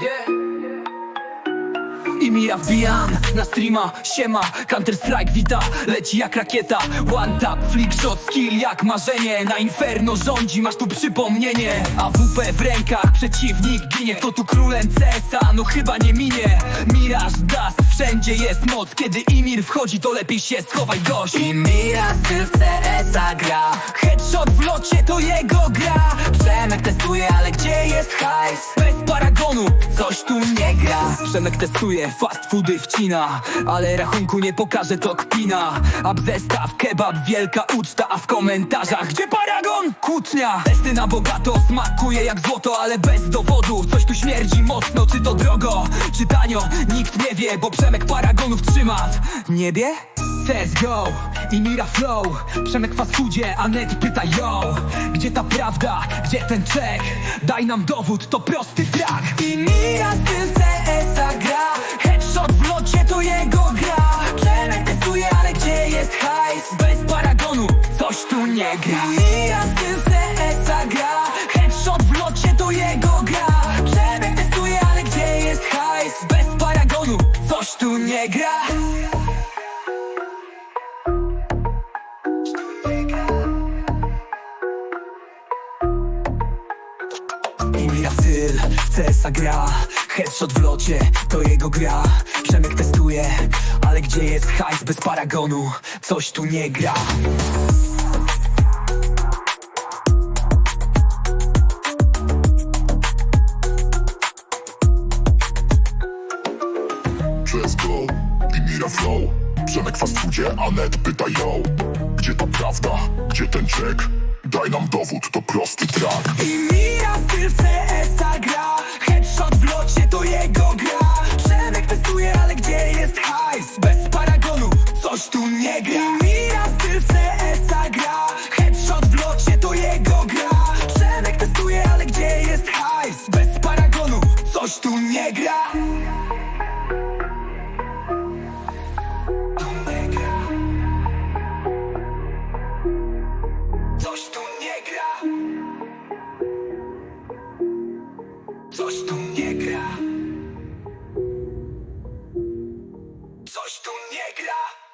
Ja wbijam na streama, siema Counter Strike wita, leci jak rakieta. One tap, flick shot, skill jak marzenie. Na inferno rządzi, masz tu przypomnienie. AWP w rękach, przeciwnik ginie. Kto tu królem CS-a, no chyba nie minie. Miraż, dust, wszędzie jest moc. Kiedy Imir wchodzi, to lepiej się schowaj gość. I Miraż styl w CS-a gra. Headshot w locie, to jego gra. Przemek testuje, ale gdzie jest hajs? Bez paragonu, coś tu nie gra Przemek testuje, fast foody wcina Ale rachunku nie pokaże, to kpina A zestaw, kebab, wielka uczta A w komentarzach, gdzie paragon? Kłótnia Testy na bogato, smakuje jak złoto Ale bez dowodu, coś tu śmierdzi mocno Czy to drogo, czy tanio? Nikt nie wie, bo Przemek paragonów trzyma w niebie? CSGO i Mira Flow. Przemek fast foodzie, a net pyta yo Gdzie ta prawda, gdzie ten czek? Daj nam dowód, to prosty track I Mira styl CS-a gra. Headshot w locie to jego gra. Przemek testuje, ale gdzie jest hajs? Bez paragonu, coś tu nie gra. I Mira Imira styl, w CS-a gra. Headshot w locie, to jego gra. Przemek testuje, ale gdzie jest hajs bez paragonu? Coś tu nie gra. CSGO i Mira Flow. Przemek fast foodzie, a net pyta yo Gdzie ta prawda, gdzie ten czek? Daj nam dowód, to prosty track I Mira styl w CS-a gra. Headshot w locie, to jego gra. Przemek testuje, ale gdzie jest hajs? Bez paragonu, coś tu nie gra. I Mira styl w CS-a gra. Headshot w locie, to jego gra. Przemek testuje, ale gdzie jest hajs? Bez paragonu, coś tu nie gra nie gra. Coś tu nie gra.